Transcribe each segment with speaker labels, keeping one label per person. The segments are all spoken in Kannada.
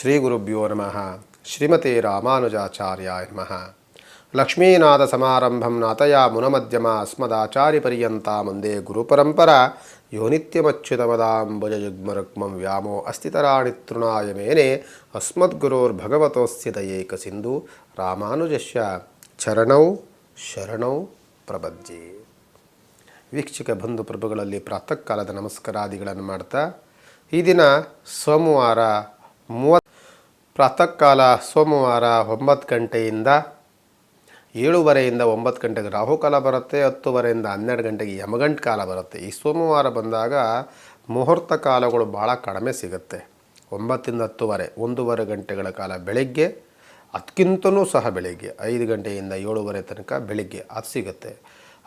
Speaker 1: ಶ್ರೀ ಗುರುಭ್ಯೋ ನಮಃ ಶ್ರೀಮತಿ ರಾಮಾನುಜಾಚಾರ್ಯಾಯ ನಮಃ ಲಕ್ಷ್ಮೀನಾಥ ಸಮಾರಂಭಂ ನಾಥಯ ಮುನಮಧ್ಯಮ ಅಸ್ಮದಾಚಾರ್ಯ ಪರ್ಯಂತ ಮುಂದೆ ಗುರುಪರಂಪರ ಯೋ ನಿತ್ಯಮಚ್ಯುತಮದಾಂಬುಜ ಯುಗ್ಮರುಕ್ಮಂ ವ್ಯಾಮೋ ಅಸ್ಥಿತರಾಣಿ ತೃಣಾಯ ಮೇನೆ ಅಸ್ಮದ್ಗುರೋರ್ಭಗವತೋಸ್ಯ ದಯೇಕ ಸಿಂಧು ರಾಮಾನುಜಸ್ಯ ಚರಣೌ ಶರಣೌ ಪ್ರಬಜ್ಜೆ ವೀಕ್ಷಕ ಬಂಧು ಪ್ರಭುಗಳಲ್ಲಿ ಪ್ರಾತಃ ಕಾಲದ ನಮಸ್ಕಾರಾದಿಗಳನ್ನು ಮಾಡ್ತಾ, ಈ ದಿನ ಸೋಮವಾರ ಮೂವತ್ತು ಪ್ರಾತಃ ಕಾಲ ಸೋಮವಾರ ಒಂಬತ್ತು ಗಂಟೆಯಿಂದ ಏಳುವರೆಯಿಂದ ಒಂಬತ್ತು ಗಂಟೆಗೆ ರಾಹುಕಾಲ ಬರುತ್ತೆ, ಹತ್ತುವರೆಯಿಂದ ಹನ್ನೆರಡು ಗಂಟೆಗೆ ಯಮಗಂಟ ಕಾಲ ಬರುತ್ತೆ. ಈ ಸೋಮವಾರ ಬಂದಾಗ ಮುಹೂರ್ತ ಕಾಲಗಳು ಭಾಳ ಕಡಿಮೆ ಸಿಗುತ್ತೆ. ಒಂಬತ್ತಿಂದ ಹತ್ತುವರೆ, ಒಂದೂವರೆ ಗಂಟೆಗಳ ಕಾಲ ಬೆಳಗ್ಗೆ, ಅದಕ್ಕಿಂತನೂ ಸಹ ಬೆಳಗ್ಗೆ, ಐದು ಗಂಟೆಯಿಂದ ಏಳುವರೆ ತನಕ ಬೆಳಿಗ್ಗೆ ಅದು ಸಿಗುತ್ತೆ.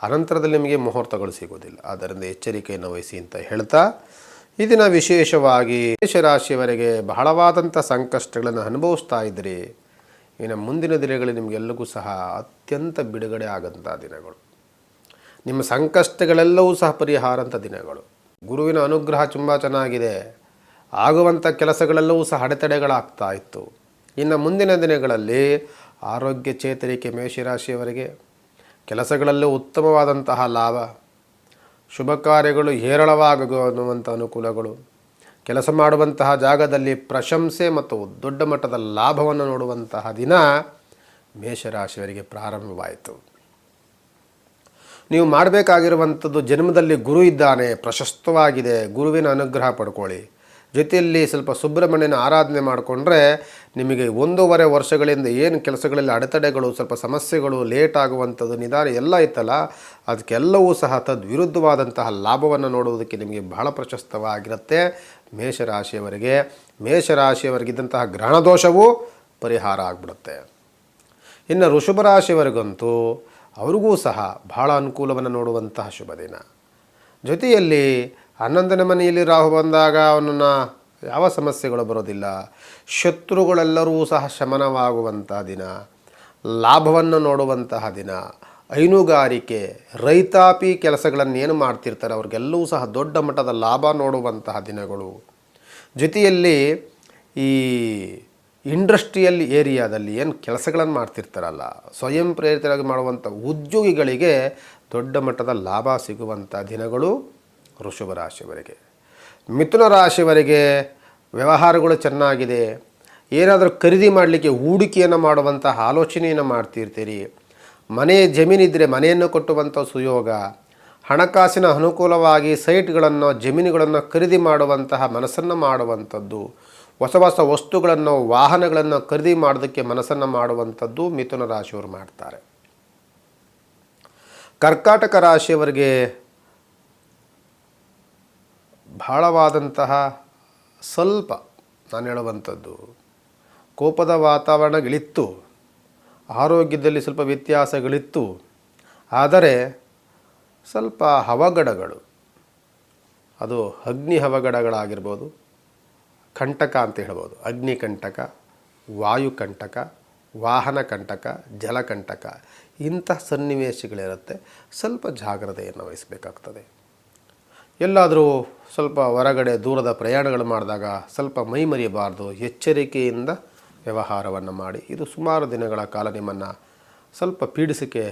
Speaker 1: ಅನಂತರದಲ್ಲಿ ನಿಮಗೆ ಮುಹೂರ್ತಗಳು ಸಿಗೋದಿಲ್ಲ ಆದ್ದರಿಂದ ಎಚ್ಚರಿಕೆಯನ್ನು ವಹಿಸಿ ಅಂತ ಹೇಳ್ತಾ ಈ ದಿನ ವಿಶೇಷವಾಗಿ ಮೇಷರಾಶಿಯವರೆಗೆ ಬಹಳವಾದಂಥ ಸಂಕಷ್ಟಗಳನ್ನು ಅನುಭವಿಸ್ತಾ ಇದ್ದರೆ. ಇನ್ನು ಮುಂದಿನ ದಿನಗಳಲ್ಲಿ ನಿಮಗೆಲ್ಲರಿಗೂ ಸಹ ಅತ್ಯಂತ ಬಿಡುಗಡೆ ಆದಂಥ ದಿನಗಳು. ನಿಮ್ಮ ಸಂಕಷ್ಟಗಳೆಲ್ಲವೂ ಸಹ ಪರಿಹಾರಂಥ ದಿನಗಳು. ಗುರುವಿನ ಅನುಗ್ರಹ ತುಂಬ ಚೆನ್ನಾಗಿದೆ. ಆಗುವಂಥ ಕೆಲಸಗಳೆಲ್ಲವೂ ಸಹ ಅಡೆತಡೆಗಳಾಗ್ತಾ ಇತ್ತು. ಇನ್ನು ಮುಂದಿನ ದಿನಗಳಲ್ಲಿ ಆರೋಗ್ಯ ಚೇತರಿಕೆ ಮೇಷರಾಶಿಯವರಿಗೆ ಕೆಲಸಗಳಲ್ಲೂ ಉತ್ತಮವಾದಂತಹ ಲಾಭ ಶುಭ ಕಾರ್ಯಗಳು ಹೇರಳವಾಗುವಂಥ ಅನುಕೂಲಗಳು. ಕೆಲಸ ಮಾಡುವಂತಹ ಜಾಗದಲ್ಲಿ ಪ್ರಶಂಸೆ ಮತ್ತು ದೊಡ್ಡ ಮಟ್ಟದ ಲಾಭವನ್ನು ನೋಡುವಂತಹ ದಿನ ಮೇಷರಾಶಿಯವರಿಗೆ ಪ್ರಾರಂಭವಾಯಿತು. ನೀವು ಮಾಡಬೇಕಾಗಿರುವಂಥದ್ದು ಜನ್ಮದಲ್ಲಿ ಗುರು ಇದ್ದಾನೆ, ಪ್ರಶಸ್ತವಾಗಿದೆ, ಗುರುವಿನ ಅನುಗ್ರಹ ಪಡ್ಕೊಳ್ಳಿ. ಜೊತೆಯಲ್ಲಿ ಸ್ವಲ್ಪ ಸುಬ್ರಹ್ಮಣ್ಯನ ಆರಾಧನೆ ಮಾಡಿಕೊಂಡ್ರೆ ನಿಮಗೆ ಒಂದೂವರೆ ವರ್ಷಗಳಿಂದ ಏನು ಕೆಲಸಗಳಲ್ಲಿ ಅಡೆತಡೆಗಳು, ಸ್ವಲ್ಪ ಸಮಸ್ಯೆಗಳು ಲೇಟ್ ಆಗುವಂಥದ್ದು, ನಿಧಾನ ಎಲ್ಲ ಇತ್ತಲ್ಲ, ಅದಕ್ಕೆಲ್ಲವೂ ಸಹ ತದ್ವಿರುದ್ಧವಾದಂತಹ ಲಾಭವನ್ನು ನೋಡುವುದಕ್ಕೆ ನಿಮಗೆ ಬಹಳ ಪ್ರಶಸ್ತವಾಗಿರುತ್ತೆ. ಮೇಷರಾಶಿಯವರಿಗೆ, ಮೇಷರಾಶಿಯವರಿಗಿದ್ದಂತಹ ಗ್ರಹಣದೋಷವೂ ಪರಿಹಾರ ಆಗಿಬಿಡುತ್ತೆ. ಇನ್ನು ಋಷಭ ರಾಶಿಯವರಿಗಂತೂ ಅವ್ರಿಗೂ ಸಹ ಬಹಳ ಅನುಕೂಲವನ್ನು ನೋಡುವಂತಹ ಶುಭ ದಿನ ಜೊತೆಯಲ್ಲಿ ಹನ್ನೊಂದನೇ ಮನೆಯಲ್ಲಿ ರಾಹು ಬಂದಾಗ ಅವನನ್ನು ಯಾವ ಸಮಸ್ಯೆಗಳು ಬರೋದಿಲ್ಲ. ಶತ್ರುಗಳೆಲ್ಲರೂ ಸಹ ಶಮನವಾಗುವಂತಹ ದಿನ. ಲಾಭವನ್ನು ನೋಡುವಂತಹ ದಿನ. ಹೈನುಗಾರಿಕೆ. ರೈತಾಪಿ ಕೆಲಸಗಳನ್ನು ಏನು ಮಾಡ್ತಿರ್ತಾರೆ ಅವ್ರಿಗೆಲ್ಲವೂ ಸಹ ದೊಡ್ಡ ಮಟ್ಟದ ಲಾಭ ನೋಡುವಂತಹ ದಿನಗಳು. ಜೊತೆಯಲ್ಲಿ ಈ ಇಂಡಸ್ಟ್ರಿಯಲ್ ಏರಿಯಾದಲ್ಲಿ ಏನು ಕೆಲಸಗಳನ್ನು ಮಾಡ್ತಿರ್ತಾರಲ್ಲ, ಸ್ವಯಂ ಪ್ರೇರಿತರಾಗಿ ಮಾಡುವಂಥ ಉದ್ಯೋಗಿಗಳಿಗೆ ದೊಡ್ಡ ಮಟ್ಟದ ಲಾಭ ಸಿಗುವಂಥ ದಿನಗಳು. ವೃಷಭ ರಾಶಿಯವರಿಗೆ ಮಿಥುನ ರಾಶಿಯವರಿಗೆ ವ್ಯವಹಾರಗಳು ಚೆನ್ನಾಗಿದೆ. ಏನಾದರೂ ಖರೀದಿ ಮಾಡಲಿಕ್ಕೆ ಹೂಡಿಕೆಯನ್ನು ಮಾಡುವಂತಹ ಆಲೋಚನೆಯನ್ನು ಮಾಡ್ತಿರ್ತೀರಿ. ಮನೆ ಜಮೀನಿದ್ದರೆ ಮನೆಯನ್ನು ಕೊಟ್ಟುವಂಥ ಸುಯೋಗ, ಹಣಕಾಸಿನ ಅನುಕೂಲವಾಗಿ ಸೈಟ್ಗಳನ್ನು, ಜಮೀನುಗಳನ್ನು ಖರೀದಿ ಮಾಡುವಂತಹ ಮನಸ್ಸನ್ನು ಮಾಡುವಂಥದ್ದು, ಹೊಸ ಹೊಸ ವಸ್ತುಗಳನ್ನು, ವಾಹನಗಳನ್ನು ಖರೀದಿ ಮಾಡೋದಕ್ಕೆ ಮನಸ್ಸನ್ನು ಮಾಡುವಂಥದ್ದು ಮಿಥುನ ರಾಶಿಯವರು ಮಾಡ್ತಾರೆ. ಕರ್ಕಾಟಕ ರಾಶಿಯವರಿಗೆ ಬಹಳವಾದಂತಹ ಸ್ವಲ್ಪ ನಾನು ಹೇಳುವಂಥದ್ದು. ಕೋಪದ ವಾತಾವರಣಗಳಿತ್ತು. ಆರೋಗ್ಯದಲ್ಲಿ ಸ್ವಲ್ಪ ವ್ಯತ್ಯಾಸಗಳಿತ್ತು. ಆದರೆ ಸ್ವಲ್ಪ ಹವಗಡಗಳು ಅದು ಅಗ್ನಿ ಹವಗಡಗಳಾಗಿರ್ಬೋದು ಕಂಟಕ ಅಂತ ಹೇಳ್ಬೋದು. ಅಗ್ನಿಕಂಟಕ ವಾಯುಕಂಟಕ ವಾಯು ಕಂಟಕ, ವಾಹನ ಕಂಟಕ ಜಲಕಂಟಕ ಇಂತಹ ಸನ್ನಿವೇಶಗಳಿರುತ್ತೆ. ಸ್ವಲ್ಪ ಜಾಗ್ರತೆಯನ್ನು ವಹಿಸಬೇಕಾಗ್ತದೆ. ಎಲ್ಲಾದರೂ ಸ್ವಲ್ಪ ಹೊರಗಡೆ ದೂರದ ಪ್ರಯಾಣಗಳು ಮಾಡಿದಾಗ ಸ್ವಲ್ಪ ಮೈ ಮರೆಯಬಾರ್ದು. ಎಚ್ಚರಿಕೆಯಿಂದ ವ್ಯವಹಾರವನ್ನು ಮಾಡಿ. ಇದು ಸುಮಾರು ದಿನಗಳ ಕಾಲ ನಿಮ್ಮನ್ನು ಸ್ವಲ್ಪ ಪೀಡಿಸಿಕೆ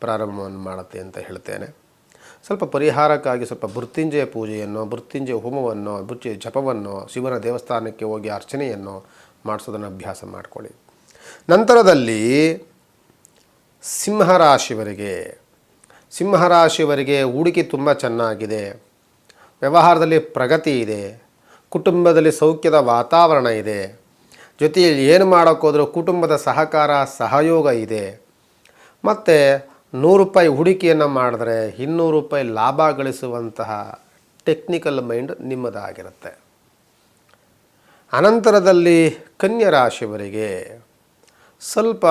Speaker 1: ಪ್ರಾರಂಭವನ್ನು ಮಾಡುತ್ತೆ ಅಂತ ಹೇಳ್ತೇನೆ. ಸ್ವಲ್ಪ ಪರಿಹಾರಕ್ಕಾಗಿ ಸ್ವಲ್ಪ ಮೃತ್ಯುಂಜಯ ಪೂಜೆಯನ್ನು, ಮೃತ್ಯುಂಜಯ ಹೋಮವನ್ನು ಮೃತ್ಯು ಜಪವನ್ನು, ಶಿವನ ದೇವಸ್ಥಾನಕ್ಕೆ ಹೋಗಿ ಅರ್ಚನೆಯನ್ನು ಮಾಡಿಸೋದನ್ನು ಅಭ್ಯಾಸ ಮಾಡಿಕೊಳ್ಳಿ. ನಂತರದಲ್ಲಿ ಸಿಂಹರಾಶಿಯವರಿಗೆ ಸಿಂಹರಾಶಿಯವರಿಗೆ ಹೂಡಿಕೆ ತುಂಬ ಚೆನ್ನಾಗಿದೆ. ವ್ಯವಹಾರದಲ್ಲಿ ಪ್ರಗತಿ ಇದೆ, ಕುಟುಂಬದಲ್ಲಿ ಸೌಖ್ಯದ ವಾತಾವರಣ ಇದೆ. ಜೊತೆಯಲ್ಲಿ ಏನು ಮಾಡೋಕ್ಕೋದ್ರೂ ಕುಟುಂಬದ ಸಹಕಾರ, ಸಹಯೋಗ ಇದೆ. ಮತ್ತು ನೂರು ರೂಪಾಯಿ ಹೂಡಿಕೆಯನ್ನು ಮಾಡಿದ್ರೆ ಇನ್ನೂರು ರೂಪಾಯಿ ಲಾಭ ಗಳಿಸುವಂತಹ ಟೆಕ್ನಿಕಲ್ ಮೈಂಡ್ ನಿಮ್ಮದಾಗಿರುತ್ತೆ. ಅನಂತರದಲ್ಲಿ ರಾಶಿಯವರಿಗೆ ಸ್ವಲ್ಪ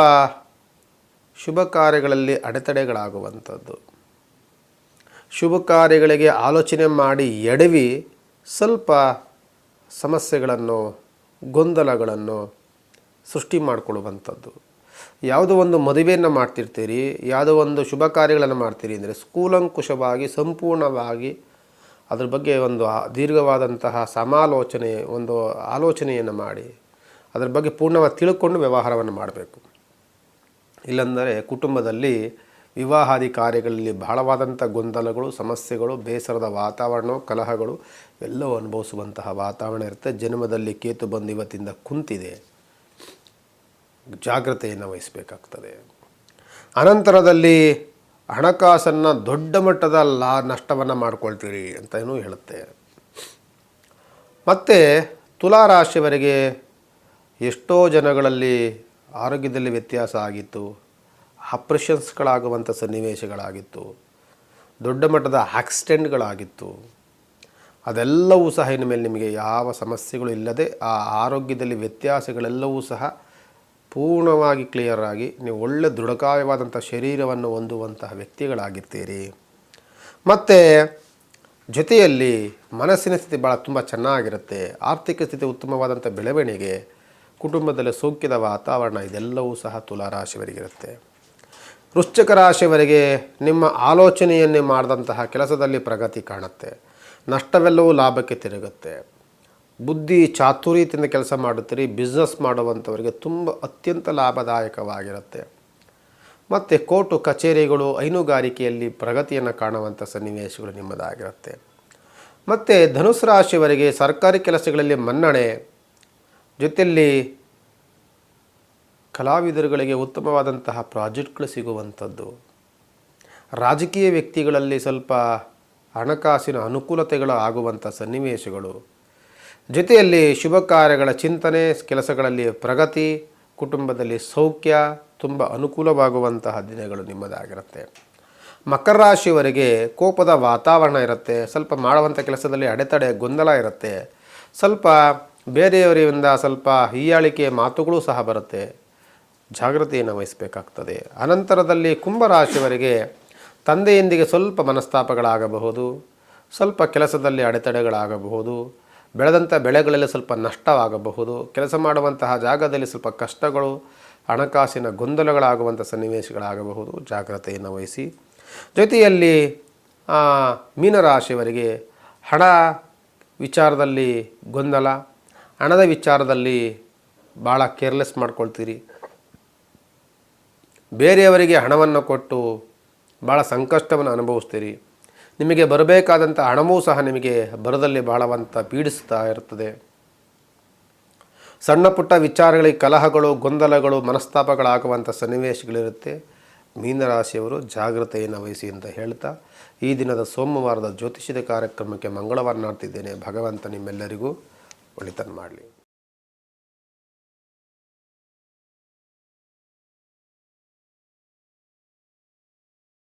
Speaker 1: ಶುಭ ಕಾರ್ಯಗಳಲ್ಲಿ ಅಡೆತಡೆಗಳಾಗುವಂಥದ್ದು. ಶುಭ ಕಾರ್ಯಗಳಿಗೆ ಆಲೋಚನೆ ಮಾಡಿ ಎಡವಿ ಸ್ವಲ್ಪ ಸಮಸ್ಯೆಗಳನ್ನು, ಗೊಂದಲಗಳನ್ನು ಸೃಷ್ಟಿ ಮಾಡಿಕೊಳ್ಳುವಂಥದ್ದು. ಯಾವುದೋ ಒಂದು ಮದುವೆಯನ್ನು ಮಾಡ್ತಿರ್ತೀರಿ, ಯಾವುದೋ ಒಂದು ಶುಭ ಕಾರ್ಯಗಳನ್ನು ಮಾಡ್ತೀರಿ ಅಂದರೆ ಸ್ಕೂಲಂಕುಶವಾಗಿ ಸಂಪೂರ್ಣವಾಗಿ ಅದ್ರ ಬಗ್ಗೆ ಒಂದು ದೀರ್ಘವಾದಂತಹ ಸಮಾಲೋಚನೆ, ಒಂದು ಆಲೋಚನೆಯನ್ನು ಮಾಡಿ ಅದರ ಬಗ್ಗೆ ಪೂರ್ಣವಾಗಿ ತಿಳ್ಕೊಂಡು ವ್ಯವಹಾರವನ್ನು ಮಾಡಬೇಕು. ಇಲ್ಲಂದರೆ ಕುಟುಂಬದಲ್ಲಿ ವಿವಾಹಾದಿ ಕಾರ್ಯಗಳಲ್ಲಿ ಬಹಳವಾದಂಥ ಗೊಂದಲಗಳು, ಸಮಸ್ಯೆಗಳು, ಬೇಸರದ ವಾತಾವರಣ, ಕಲಹಗಳು ಎಲ್ಲವೂ ಅನುಭವಿಸುವಂತಹ ವಾತಾವರಣ ಇರುತ್ತೆ. ಜನ್ಮದಲ್ಲಿ ಕೇತು ಬಂದು ಇವತ್ತಿಂದ ಕುಂತಿದೆ. ಜಾಗ್ರತೆಯನ್ನು ವಹಿಸಬೇಕಾಗ್ತದೆ. ಅನಂತರದಲ್ಲಿ ಹಣಕಾಸನ್ನು ದೊಡ್ಡ ಮಟ್ಟದ ಲಾ ನಷ್ಟವನ್ನು ಮಾಡ್ಕೊಳ್ತೀರಿ ಅಂತಲೂ ಹೇಳುತ್ತೆ. ಮತ್ತು ತುಲಾರಾಶಿಯವರಿಗೆ ಎಷ್ಟೋ ಜನಗಳಲ್ಲಿ ಆರೋಗ್ಯದಲ್ಲಿ ವ್ಯತ್ಯಾಸ ಆಗಿತ್ತು. ಆಪ್ರೇಷನ್ಸ್ಗಳಾಗುವಂಥ ಸನ್ನಿವೇಶಗಳಾಗಿತ್ತು. ದೊಡ್ಡ ಮಟ್ಟದ ಆಕ್ಸಿಡೆಂಟ್ಗಳಾಗಿತ್ತು. ಅದೆಲ್ಲವೂ ಸಹ ಇನ್ನು ಮೇಲೆ ನಿಮಗೆ ಯಾವ ಸಮಸ್ಯೆಗಳು ಇಲ್ಲದೆ ಆ ಆರೋಗ್ಯದಲ್ಲಿ ವ್ಯತ್ಯಾಸಗಳೆಲ್ಲವೂ ಸಹ ಪೂರ್ಣವಾಗಿ ಕ್ಲಿಯರ್ ಆಗಿ ನೀವು ಒಳ್ಳೆ ದೃಢಕಾಯವಾದಂಥ ಶರೀರವನ್ನು ಹೊಂದುವಂತಹ ವ್ಯಕ್ತಿಗಳಾಗಿರ್ತೀರಿ. ಮತ್ತು ಜೊತೆಯಲ್ಲಿ ಮನಸ್ಸಿನ ಸ್ಥಿತಿ ಭಾಳ ತುಂಬ ಚೆನ್ನಾಗಿರುತ್ತೆ. ಆರ್ಥಿಕ ಸ್ಥಿತಿ ಉತ್ತಮವಾದಂಥ ಬೆಳವಣಿಗೆ, ಕುಟುಂಬದಲ್ಲಿ ಸೌಖ್ಯದ ವಾತಾವರಣ, ಇದೆಲ್ಲವೂ ಸಹ ತುಲಾರಾಶಿಯವರಿಗಿರುತ್ತೆ. ವೃಶ್ಚಿಕ ರಾಶಿಯವರಿಗೆ ನಿಮ್ಮ ಆಲೋಚನೆಯನ್ನೇ ಮಾಡಿದಂತಹ ಕೆಲಸದಲ್ಲಿ ಪ್ರಗತಿ ಕಾಣುತ್ತೆ. ನಷ್ಟವೆಲ್ಲವೂ ಲಾಭಕ್ಕೆ ತಿರುಗುತ್ತೆ. ಬುದ್ಧಿ ಚಾತುರ್ಯತೆಯಿಂದ ಕೆಲಸ ಮಾಡುತ್ತೀರಿ ಬಿಸ್ನೆಸ್ ಮಾಡುವಂಥವರಿಗೆ ತುಂಬ ಅತ್ಯಂತ ಲಾಭದಾಯಕವಾಗಿರುತ್ತೆ. ಮತ್ತು ಕೋರ್ಟು ಕಚೇರಿಗಳು, ಹೈನುಗಾರಿಕೆಯಲ್ಲಿ ಪ್ರಗತಿಯನ್ನು ಕಾಣುವಂಥ ಸನ್ನಿವೇಶಗಳು ನಿಮ್ಮದಾಗಿರುತ್ತೆ. ಮತ್ತು ಧನುಸು ರಾಶಿಯವರಿಗೆ ಸರ್ಕಾರಿ ಕೆಲಸಗಳಲ್ಲಿ ಮನ್ನಣೆ, ಜೊತೆಯಲ್ಲಿ ಕಲಾವಿದರುಗಳಿಗೆ ಉತ್ತಮವಾದಂತಹ ಪ್ರಾಜೆಕ್ಟ್ಗಳು ಸಿಗುವಂಥದ್ದು. ರಾಜಕೀಯ ವ್ಯಕ್ತಿಗಳಲ್ಲಿ ಸ್ವಲ್ಪ ಹಣಕಾಸಿನ ಅನುಕೂಲತೆಗಳು ಆಗುವಂಥ ಸನ್ನಿವೇಶಗಳು. ಜೊತೆಯಲ್ಲಿ ಶುಭ ಕಾರ್ಯಗಳ ಚಿಂತನೆ, ಕೆಲಸಗಳಲ್ಲಿ ಪ್ರಗತಿ, ಕುಟುಂಬದಲ್ಲಿ ಸೌಖ್ಯ ತುಂಬ ಅನುಕೂಲವಾಗುವಂತಹ ದಿನಗಳು ನಿಮ್ಮದಾಗಿರುತ್ತೆ. ಮಕರ ರಾಶಿಯವರಿಗೆ ಕೋಪದ ವಾತಾವರಣ ಇರುತ್ತೆ, ಸ್ವಲ್ಪ ಮಾಡುವಂಥ ಕೆಲಸದಲ್ಲಿ ಅಡೆತಡೆ, ಗೊಂದಲ ಇರುತ್ತೆ. ಸ್ವಲ್ಪ ಬೇರೆಯವರಿಂದ ಸ್ವಲ್ಪ ಹೀಯಾಳಿಕೆ ಮಾತುಗಳು ಸಹ ಬರುತ್ತೆ. ಜಾಗೃತಿಯನ್ನು ವಹಿಸಬೇಕಾಗ್ತದೆ. ಅನಂತರದಲ್ಲಿ ಕುಂಭರಾಶಿಯವರಿಗೆ ತಂದೆಯೊಂದಿಗೆ ಸ್ವಲ್ಪ ಮನಸ್ತಾಪಗಳಾಗಬಹುದು, ಸ್ವಲ್ಪ ಕೆಲಸದಲ್ಲಿ ಅಡೆತಡೆಗಳಾಗಬಹುದು, ಬೆಳೆದಂಥ ಬೆಳೆಗಳಲ್ಲಿ ಸ್ವಲ್ಪ ನಷ್ಟವಾಗಬಹುದು, ಕೆಲಸ ಮಾಡುವಂತಹ ಜಾಗದಲ್ಲಿ ಸ್ವಲ್ಪ ಕಷ್ಟಗಳು, ಹಣಕಾಸಿನ ಗೊಂದಲಗಳಾಗುವಂಥ ಸನ್ನಿವೇಶಗಳಾಗಬಹುದು. ಜಾಗ್ರತೆಯನ್ನು ವಹಿಸಿ. ಜೊತೆಯಲ್ಲಿ ಮೀನರಾಶಿಯವರಿಗೆ ಹಣ ವಿಚಾರದಲ್ಲಿ ಗೊಂದಲ, ಹಣದ ವಿಚಾರದಲ್ಲಿ ಭಾಳ ಕೇರ್ಲೆಸ್ ಮಾಡ್ಕೊಳ್ತೀರಿ. ಬೇರೆಯವರಿಗೆ ಹಣವನ್ನು ಕೊಟ್ಟು ಭಾಳ ಸಂಕಷ್ಟವನ್ನು ಅನುಭವಿಸ್ತೀರಿ. ನಿಮಗೆ ಬರಬೇಕಾದಂಥ ಹಣವೂ ಸಹ ನಿಮಗೆ ಬರದಲ್ಲಿ ಬಹಳವಂತ ಪೀಡಿಸ್ತಾ ಇರ್ತದೆ. ಸಣ್ಣ ಪುಟ್ಟ ವಿಚಾರಗಳಿಗೆ ಕಲಹಗಳು, ಗೊಂದಲಗಳು, ಮನಸ್ತಾಪಗಳಾಗುವಂಥ ಸನ್ನಿವೇಶಗಳಿರುತ್ತೆ. ಮೀನರಾಶಿಯವರು ಜಾಗ್ರತೆಯನ್ನು ವಹಿಸಿ ಅಂತ ಹೇಳ್ತಾ, ಈ ದಿನದ ಸೋಮವಾರದ ಜ್ಯೋತಿಷ್ಯದ ಕಾರ್ಯಕ್ರಮಕ್ಕೆ ಮಂಗಳವಾರ ನಾಡ್ತಿದ್ದೇನೆ. ಭಗವಂತ ನಿಮ್ಮೆಲ್ಲರಿಗೂ ಒಳಿತನ್ನು ಮಾಡಲಿ.